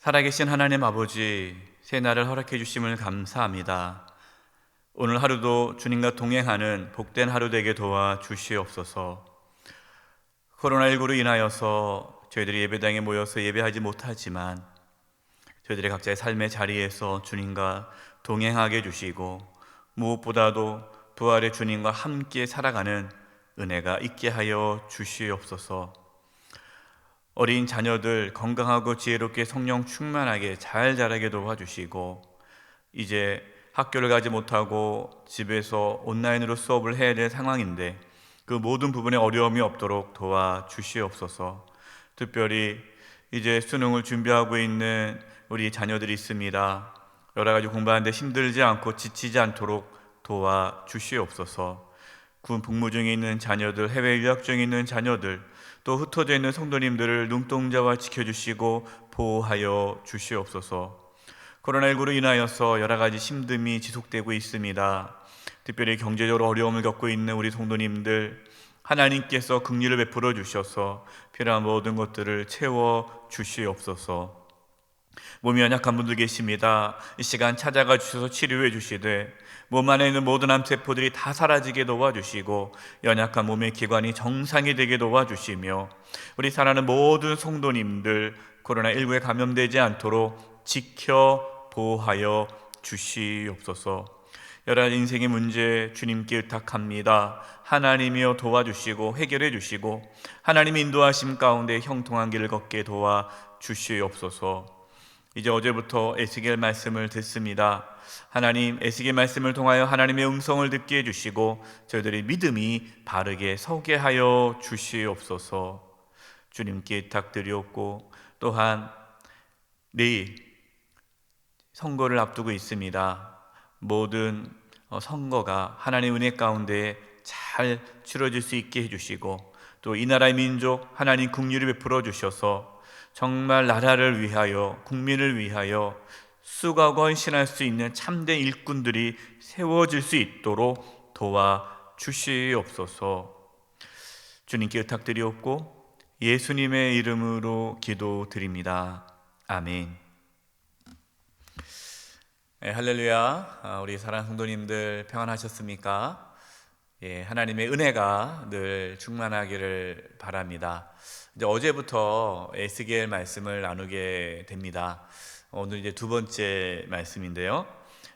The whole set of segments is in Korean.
살아계신 하나님 아버지, 새 날을 허락해 주심을 감사합니다. 오늘 하루도 주님과 동행하는 복된 하루 되게 도와 주시옵소서. 코로나19로 인하여서 저희들이 예배당에 모여서 예배하지 못하지만 저희들의 각자의 삶의 자리에서 주님과 동행하게 해주시고 무엇보다도 부활의 주님과 함께 살아가는 은혜가 있게 하여 주시옵소서. 어린 자녀들 건강하고 지혜롭게 성령 충만하게 잘 자라게 도와주시고 이제 학교를 가지 못하고 집에서 온라인으로 수업을 해야 될 상황인데 그 모든 부분에 어려움이 없도록 도와주시옵소서. 특별히 이제 수능을 준비하고 있는 우리 자녀들이 있습니다. 여러 가지 공부하는데 힘들지 않고 지치지 않도록 도와주시옵소서. 군 복무 중에 있는 자녀들, 해외 유학 중에 있는 자녀들, 또 흩어져 있는 성도님들을 눈동자와 지켜주시고 보호하여 주시옵소서. 코로나19로 인하여서 여러 가지 힘듦이 지속되고 있습니다. 특별히 경제적으로 어려움을 겪고 있는 우리 성도님들, 하나님께서 긍휼을 베풀어 주셔서 필요한 모든 것들을 채워 주시옵소서. 몸이 연약한 분들 계십니다. 이 시간 찾아가 주셔서 치료해 주시되 몸 안에 있는 모든 암세포들이 다 사라지게 도와주시고 연약한 몸의 기관이 정상이 되게 도와주시며 우리 사랑하는 모든 성도님들 코로나19에 감염되지 않도록 지켜 보호하여 주시옵소서. 여러 인생의 문제 주님께 의탁합니다. 하나님이여 도와주시고 해결해 주시고 하나님의 인도하심 가운데 형통한 길을 걷게 도와 주시옵소서. 이제 어제부터 에스겔 말씀을 듣습니다. 하나님 에스겔 말씀을 통하여 하나님의 음성을 듣게 해 주시고 저희들의 믿음이 바르게 서게 하여 주시옵소서. 주님께 부탁드리옵고 또한 내일 선거를 앞두고 있습니다. 모든 어, 선거가 하나님의 은혜 가운데 잘 치러질 수 있게 해 주시고 또 이 나라의 민족 하나님 국리를 베풀어 주셔서 정말 나라를 위하여 국민을 위하여 수가 헌신할 수 있는 참된 일꾼들이 세워질 수 있도록 도와 주시옵소서. 주님께 부탁드리옵고 예수님의 이름으로 기도드립니다. 아멘. 네, 할렐루야. 아, 우리 사랑 성도님들 평안하셨습니까? 예, 하나님의 은혜가 늘 충만하기를 바랍니다. 이제 어제부터 에스겔 말씀을 나누게 됩니다. 오늘 이제 두 번째 말씀인데요.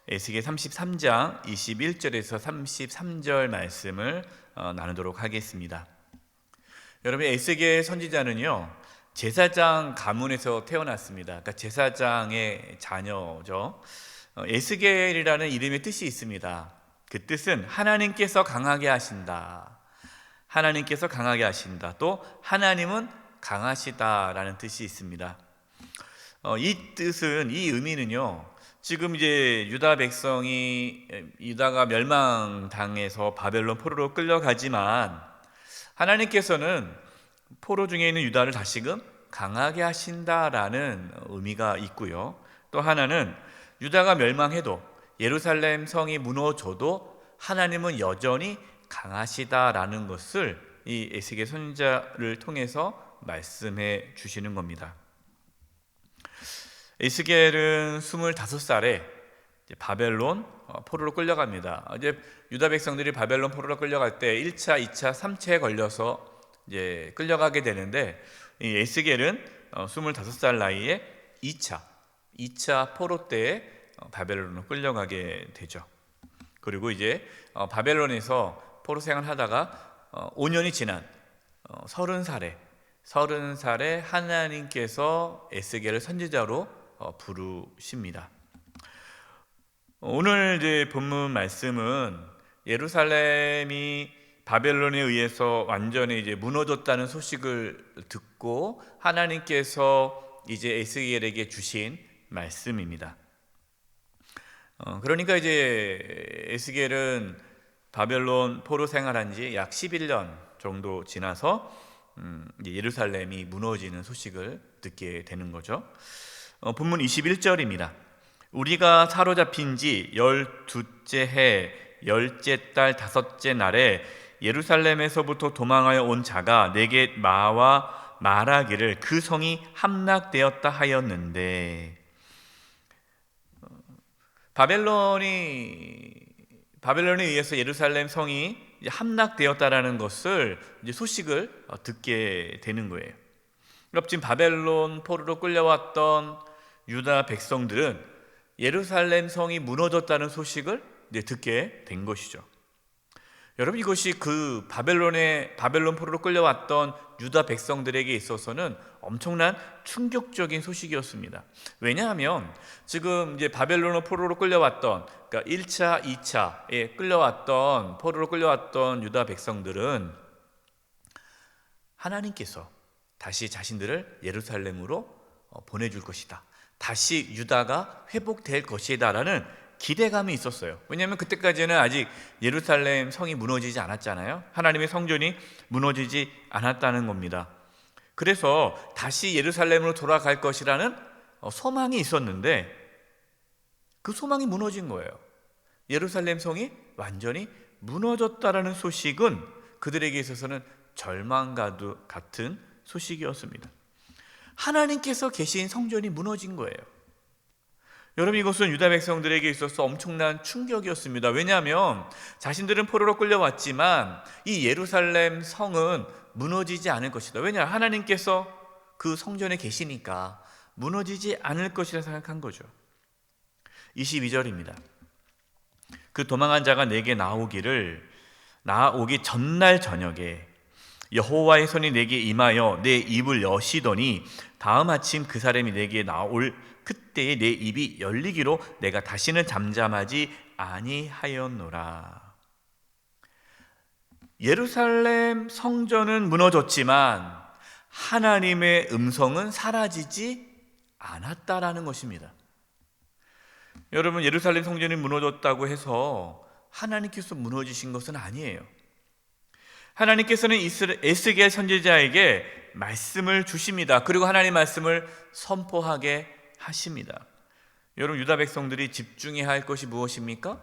에스겔 33장 21절에서 33절 말씀을 어, 나누도록 하겠습니다. 여러분 에스겔 선지자는요 제사장 가문에서 태어났습니다. 그러니까 제사장의 자녀죠. 어, 에스겔이라는 이름의 뜻이 있습니다. 그 뜻은 하나님께서 강하게 하신다. 하나님께서 강하게 하신다. 또 하나님은 강하시다라는 뜻이 있습니다. 어, 이 뜻은 이 의미는요. 지금 이제 유다 백성이 유다가 멸망당해서 바벨론 포로로 끌려가지만 하나님께서는 포로 중에 있는 유다를 다시금 강하게 하신다라는 의미가 있고요. 또 하나는 유다가 멸망해도 예루살렘 성이 무너져도 하나님은 여전히 강하시다라는 것을 이 에스겔 선지자를 통해서 말씀해 주시는 겁니다. 에스겔은 25살에 바벨론 어, 포로로 끌려갑니다. 이제 유다 백성들이 바벨론 포로로 끌려갈 때 1차, 2차, 3차에 걸려서 이제 끌려가게 되는데 이 에스겔은 25살 어, 나이에 2차, 2차 포로 때에 어, 바벨론으로 끌려가게 되죠. 그리고 이제 바벨론에서 포로 생활 하다가 5년이 지난 30살에 30살에 하나님께서 에스겔을 선지자로 부르십니다. 오늘 이제 본문 말씀은 예루살렘이 바벨론에 의해서 완전히 이제 무너졌다는 소식을 듣고 하나님께서 이제 에스겔에게 주신 말씀입니다. 어, 그러니까 이제 에스겔은 바벨론 포로 생활한 지 약 11년 정도 지나서 음, 예루살렘이 무너지는 소식을 듣게 되는 거죠. 어, 본문 21절입니다. 우리가 사로잡힌 지 열두째 해 열째 달 다섯째 날에 예루살렘에서부터 도망하여 온 자가 내게 마와 말하기를 그 성이 함락되었다 하였는데 어, 바벨론이 바벨론에 의해서 예루살렘 성이 함락되었다라는 것을 소식을 어, 듣게 되는 거예요. 그럼 지금 바벨론 포로로 끌려왔던 유다 백성들은 예루살렘 성이 무너졌다는 소식을 듣게 된 것이죠. 여러분 이것이 그 바벨론의 바벨론 포로로 끌려왔던 유다 백성들에게 있어서는 엄청난 충격적인 소식이었습니다. 왜냐하면 지금 이제 바벨론 포로로 끌려왔던 그러니까 1차, 2차에 끌려왔던 포로로 끌려왔던 유다 백성들은 하나님께서 다시 자신들을 예루살렘으로 어, 보내줄 것이다. 다시 유다가 회복될 것이다라는 기대감이 있었어요. 왜냐하면 그때까지는 아직 예루살렘 성이 무너지지 않았잖아요. 하나님의 성전이 무너지지 않았다는 겁니다. 그래서 다시 예루살렘으로 돌아갈 것이라는 어, 소망이 있었는데 그 소망이 무너진 거예요. 예루살렘 성이 완전히 무너졌다라는 소식은 그들에게 있어서는 절망과도 같은 소식이었습니다. 하나님께서 계신 성전이 무너진 거예요. 여러분 이것은 유다 백성들에게 있어서 엄청난 충격이었습니다. 왜냐하면 자신들은 포로로 끌려왔지만 이 예루살렘 성은 무너지지 않을 것이다. 왜냐 하나님께서 그 성전에 계시니까 무너지지 않을 것이라 생각한 거죠. 22절입니다. 그 도망한 자가 내게 나오기를 나오기 전날 저녁에 여호와의 손이 내게 임하여 내 입을 여시더니 다음 아침 그 사람이 내게 나올 그때에 내 입이 열리기로 내가 다시는 잠잠하지 아니하였노라. 예루살렘 성전은 무너졌지만 하나님의 음성은 사라지지 않았다라는 것입니다. 여러분 예루살렘 성전이 무너졌다고 해서 하나님께서 무너지신 것은 아니에요. 하나님께서는 에스겔 선지자에게 말씀을 주십니다. 그리고 하나님 말씀을 선포하게 하십니다. 여러분 유다 백성들이 집중해야 할 것이 무엇입니까?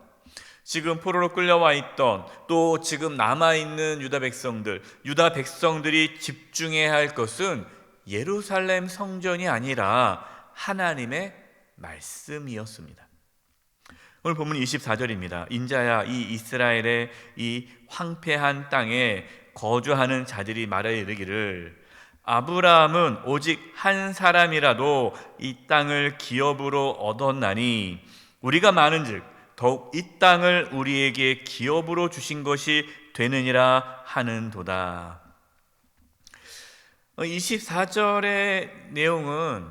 지금 포로로 끌려와 있던 또 지금 남아 있는 유다 백성들, 유다 백성들이 집중해야 할 것은 예루살렘 성전이 아니라 하나님의 말씀이었습니다. 오늘 본문 24절입니다. 인자야 이 이스라엘의 이 황폐한 땅에 거주하는 자들이 말하여 이르기를 아브라함은 오직 한 사람이라도 이 땅을 기업으로 얻었나니 우리가 많은즉 더욱 이 땅을 우리에게 기업으로 주신 것이 되느니라 하는도다. 24절의 내용은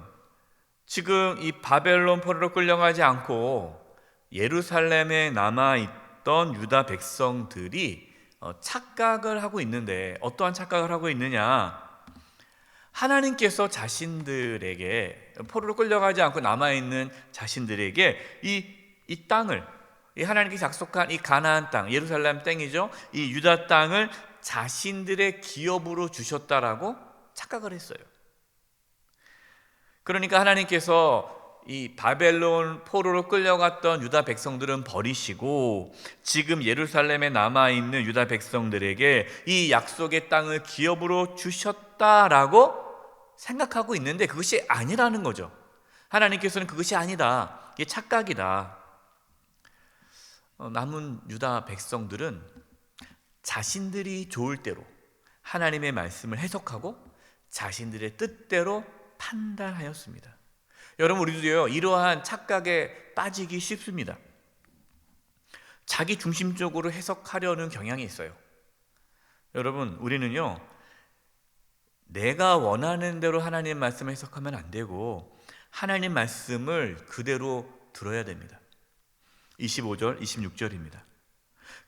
지금 이 바벨론 포로로 끌려가지 않고 예루살렘에 남아 있던 유다 백성들이 어, 착각을 하고 있는데 어떠한 착각을 하고 있느냐? 하나님께서 자신들에게 포로로 끌려가지 않고 남아 있는 자신들에게 이, 이 땅을 이 하나님께서 약속한 이 가나안 땅, 예루살렘 땅이죠. 이 유다 땅을 자신들의 기업으로 주셨다라고 착각을 했어요. 그러니까 하나님께서 이 바벨론 포로로 끌려갔던 유다 백성들은 버리시고 지금 예루살렘에 남아 있는 유다 백성들에게 이 약속의 땅을 기업으로 주셨다라고 생각하고 있는데 그것이 아니라는 거죠. 하나님께서는 그것이 아니다. 이게 착각이다. 어, 남은 유다 백성들은 자신들이 좋을 대로 하나님의 말씀을 해석하고 자신들의 뜻대로 판단하였습니다. 여러분 우리도요 이러한 착각에 빠지기 쉽습니다. 자기 중심적으로 해석하려는 경향이 있어요. 여러분 우리는요 내가 원하는 대로 하나님 말씀을 해석하면 안 되고 하나님 말씀을 그대로 들어야 됩니다. 25절, 26절입니다.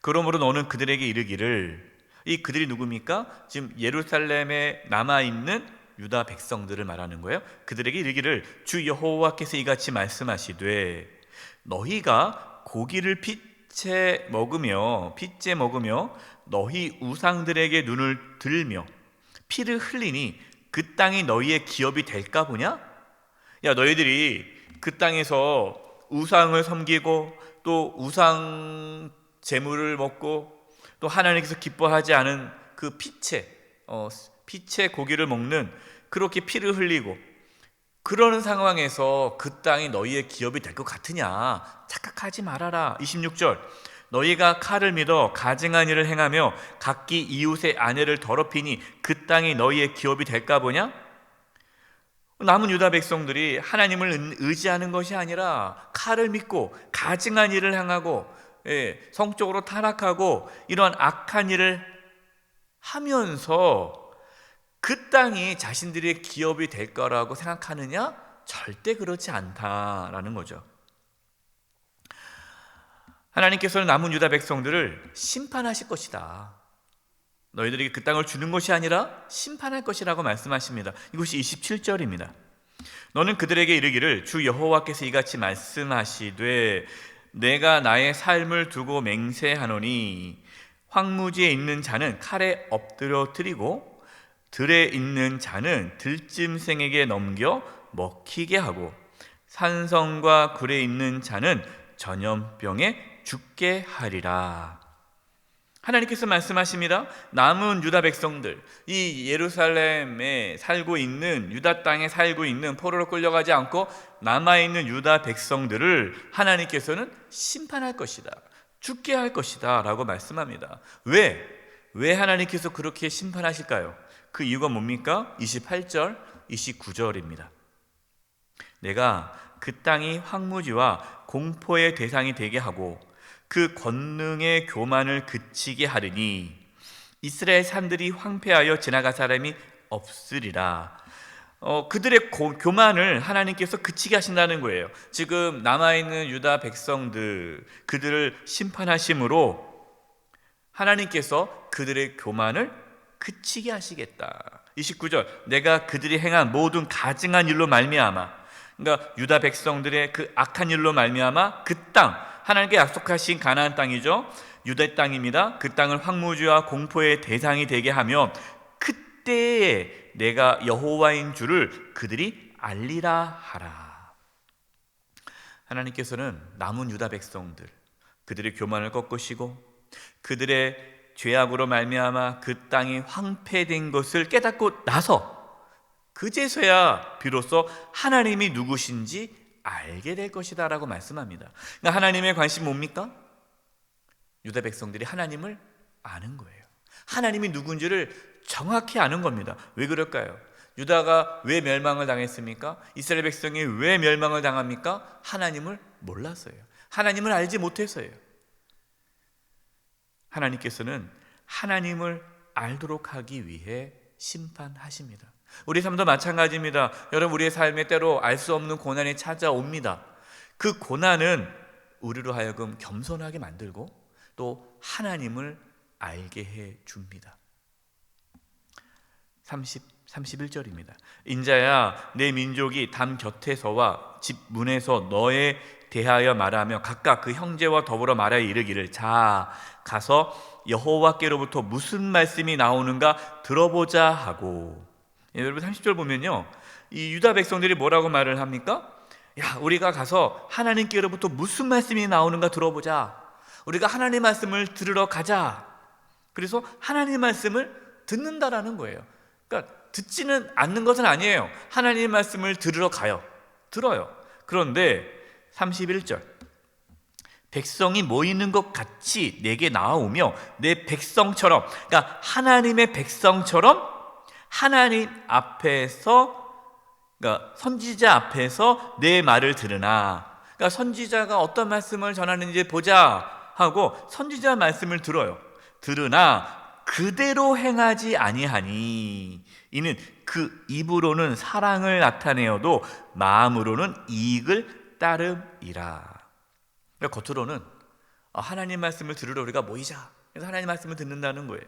그러므로 너는 그들에게 이르기를 이 그들이 누굽니까? 지금 예루살렘에 남아 있는 유다 백성들을 말하는 거예요. 그들에게 이르기를 주 여호와께서 이같이 말씀하시되 너희가 고기를 핏째 먹으며 핏째 먹으며 너희 우상들에게 눈을 들며 피를 흘리니 그 땅이 너희의 기업이 될까 보냐? 야 너희들이 그 땅에서 우상을 섬기고 또 우상 재물을 먹고 또 하나님께서 기뻐하지 않은 그 피체 어, 피채 고기를 먹는 그렇게 피를 흘리고 그러는 상황에서 그 땅이 너희의 기업이 될 것 같으냐? 착각하지 말아라. 26절. 너희가 칼을 믿어 가증한 일을 행하며 각기 이웃의 아내를 더럽히니 그 땅이 너희의 기업이 될까 보냐? 남은 유다 백성들이 하나님을 의지하는 것이 아니라 칼을 믿고 가증한 일을 행하고 예, 성적으로 타락하고 이러한 악한 일을 하면서 그 땅이 자신들의 기업이 될 거라고 생각하느냐? 절대 그렇지 않다라는 거죠. 하나님께서는 남은 유다 백성들을 심판하실 것이다. 너희들에게 그 땅을 주는 것이 아니라 심판할 것이라고 말씀하십니다. 이것이 27절입니다. 너는 그들에게 이르기를 주 여호와께서 이같이 말씀하시되 내가 나의 삶을 두고 맹세하노니 황무지에 있는 자는 칼에 엎드려 드리고 들에 있는 자는 들짐승에게 넘겨 먹히게 하고 산성과 굴에 있는 자는 전염병에 죽게 하리라. 하나님께서 말씀하십니다. 남은 유다 백성들, 이 예루살렘에 살고 있는 유다 땅에 살고 있는 포로로 끌려가지 않고 남아 있는 유다 백성들을 하나님께서는 심판할 것이다. 죽게 할 것이다라고 말씀합니다. 왜? 왜 하나님께서 그렇게 심판하실까요? 그 이유가 뭡니까? 28절, 29절입니다. 내가 그 땅이 황무지와 공포의 대상이 되게 하고 그 권능의 교만을 그치게 하리니 이스라엘 산들이 황폐하여 지나갈 사람이 없으리라. 어, 그들의 고, 교만을 하나님께서 그치게 하신다는 거예요. 지금 남아있는 유다 백성들, 그들을 심판하심으로 하나님께서 그들의 교만을 그치게 하시겠다. 29절 내가 그들이 행한 모든 가증한 일로 말미암아 그러니까 유다 백성들의 그 악한 일로 말미암아 그 땅 하나님께 약속하신 가나안 땅이죠. 유다 땅입니다. 그 땅을 황무지와 공포의 대상이 되게 하며 그때에 내가 여호와인 줄을 그들이 알리라 하라. 하나님께서는 남은 유다 백성들 그들의 교만을 꺾으시고 그들의 죄악으로 말미암아 그 땅이 황폐된 것을 깨닫고 나서 그제서야 비로소 하나님이 누구신지 알게 될 것이다라고 말씀합니다. 그러니까 하나님의 관심 뭡니까? 유다 백성들이 하나님을 아는 거예요. 하나님이 누군지를 정확히 아는 겁니다. 왜 그럴까요? 유다가 왜 멸망을 당했습니까? 이스라엘 백성이 왜 멸망을 당합니까? 하나님을 몰랐어요. 하나님을 알지 못해서요. 하나님께서는 하나님을 알도록 하기 위해 심판하십니다. 우리 삶도 마찬가지입니다. 여러분 우리의 삶에 때로 알 수 없는 고난이 찾아옵니다. 그 고난은 우리로 하여금 겸손하게 만들고 또 하나님을 알게 해 줍니다. 30 31절입니다. 인자야 내 민족이 담 곁에서와 집 문에서 너에 대하여 말하며 각각 그 형제와 더불어 말하여 이르기를 자 가서 여호와께로부터 무슨 말씀이 나오는가 들어보자 하고 예, 여러분 30절 보면요. 이 유다 백성들이 뭐라고 말을 합니까? 야, 우리가 가서 하나님께로부터 무슨 말씀이 나오는가 들어보자. 우리가 하나님 말씀을 들으러 가자. 그래서 하나님 말씀을 듣는다라는 거예요. 그러니까 듣지는 않는 것은 아니에요. 하나님 말씀을 들으러 가요. 들어요. 그런데 31절. 백성이 모이는 것 같이 내게 나오며 내 백성처럼 그러니까 하나님의 백성처럼 하나님 앞에서 그러니까 선지자 앞에서 내 말을 들으나 그러니까 선지자가 어떤 말씀을 전하는지 보자 하고 선지자 말씀을 들어요. 들으나 그대로 행하지 아니하니 이는 그 입으로는 사랑을 나타내어도 마음으로는 이익을 따름이라. 그러니까 겉으로는 하나님 말씀을 들으러 우리가 모이자. 그래서 하나님 말씀을 듣는다는 거예요.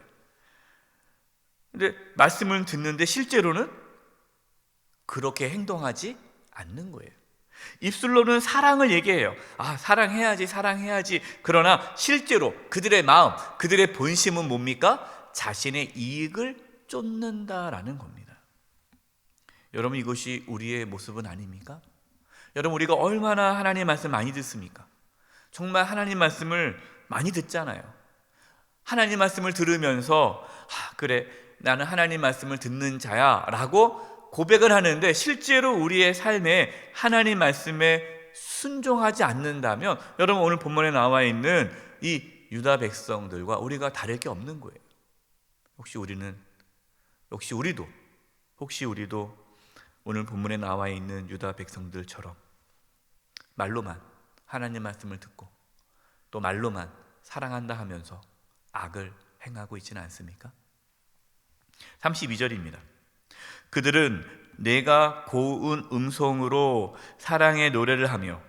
근데 말씀을 듣는데 실제로는 그렇게 행동하지 않는 거예요. 입술로는 사랑을 얘기해요. 아, 사랑해야지, 사랑해야지. 그러나 실제로 그들의 마음, 그들의 본심은 뭡니까? 자신의 이익을 쫓는다라는 겁니다. 여러분, 이것이 우리의 모습은 아닙니까? 여러분, 우리가 얼마나 하나님 말씀 많이 듣습니까? 정말 하나님 말씀을 많이 듣잖아요. 하나님 말씀을 들으면서, 아, 그래, 나는 하나님 말씀을 듣는 자야라고 고백을 하는데 실제로 우리의 삶에 하나님 말씀에 순종하지 않는다면 여러분 오늘 본문에 나와 있는 이 유다 백성들과 우리가 다를 게 없는 거예요. 혹시 우리는 혹시 우리도 혹시 우리도 오늘 본문에 나와 있는 유다 백성들처럼 말로만 하나님 말씀을 듣고 또 말로만 사랑한다 하면서 악을 행하고 있지는 않습니까? 32절입니다. 그들은 내가 고운 음성으로 사랑의 노래를 하며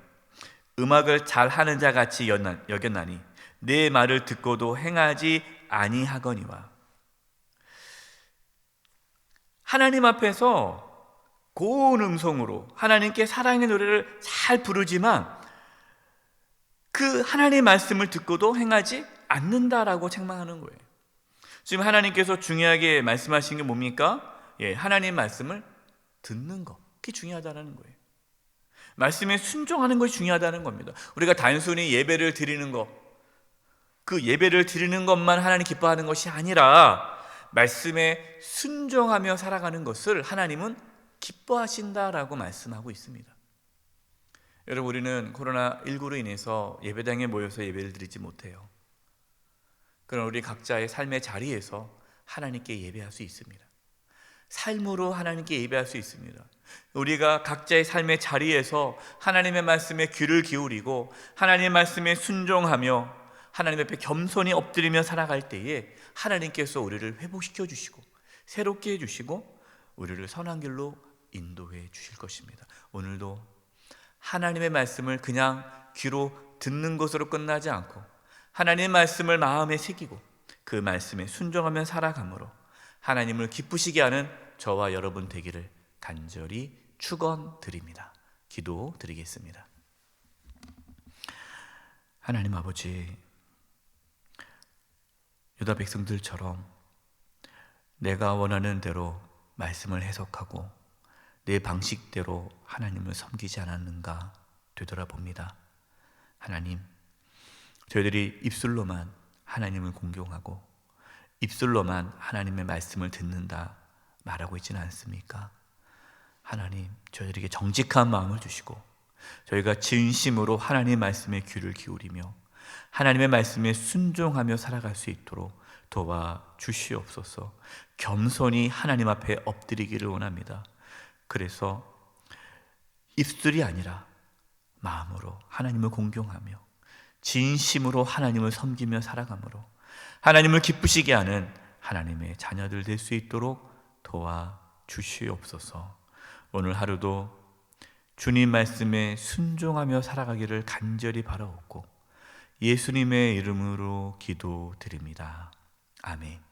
음악을 잘 하는 자 같이 여겼나니 내 말을 듣고도 행하지 아니하거니와 하나님 앞에서 고운 음성으로 하나님께 사랑의 노래를 잘 부르지만 그 하나님의 말씀을 듣고도 행하지 않는다라고 책망하는 거예요. 지금 하나님께서 중요하게 말씀하신 게 뭡니까? 예, 하나님 말씀을 듣는 것. 그게 중요하다는 거예요. 말씀에 순종하는 것이 중요하다는 겁니다. 우리가 단순히 예배를 드리는 것, 그 예배를 드리는 것만 하나님 기뻐하는 것이 아니라 말씀에 순종하며 살아가는 것을 하나님은 기뻐하신다라고 말씀하고 있습니다. 여러분 우리는 코로나 19로 인해서 예배당에 모여서 예배를 드리지 못해요. 그러나 우리 각자의 삶의 자리에서 하나님께 예배할 수 있습니다. 삶으로 하나님께 예배할 수 있습니다. 우리가 각자의 삶의 자리에서 하나님의 말씀에 귀를 기울이고 하나님의 말씀에 순종하며 하나님 앞에 겸손히 엎드리며 살아갈 때에 하나님께서 우리를 회복시켜 주시고 새롭게 해 주시고 우리를 선한 길로 인도해 주실 것입니다. 오늘도 하나님의 말씀을 그냥 귀로 듣는 것으로 끝나지 않고 하나님의 말씀을 마음에 새기고 그 말씀에 순종하며 살아감으로 하나님을 기쁘시게 하는 저와 여러분 되기를 간절히 축원드립니다. 기도 드리겠습니다. 하나님 아버지 유다 백성들처럼 내가 원하는 대로 말씀을 해석하고 내 방식대로 하나님을 섬기지 않았는가 되돌아봅니다. 하나님, 저희들이 입술로만 하나님을 공경하고 입술로만 하나님의 말씀을 듣는다 말하고 있지는 않습니까? 하나님, 저희들에게 정직한 마음을 주시고 저희가 진심으로 하나님의 말씀에 귀를 기울이며 하나님의 말씀에 순종하며 살아갈 수 있도록 도와 주시옵소서. 겸손히 하나님 앞에 엎드리기를 원합니다. 그래서 입술이 아니라 마음으로 하나님을 공경하며 진심으로 하나님을 섬기며 살아가므로 하나님을 기쁘시게 하는 하나님의 자녀들 될 수 있도록 도와 주시옵소서. 오늘 하루도 주님 말씀에 순종하며 살아가기를 간절히 바라옵고 예수님의 이름으로 기도드립니다. 아멘.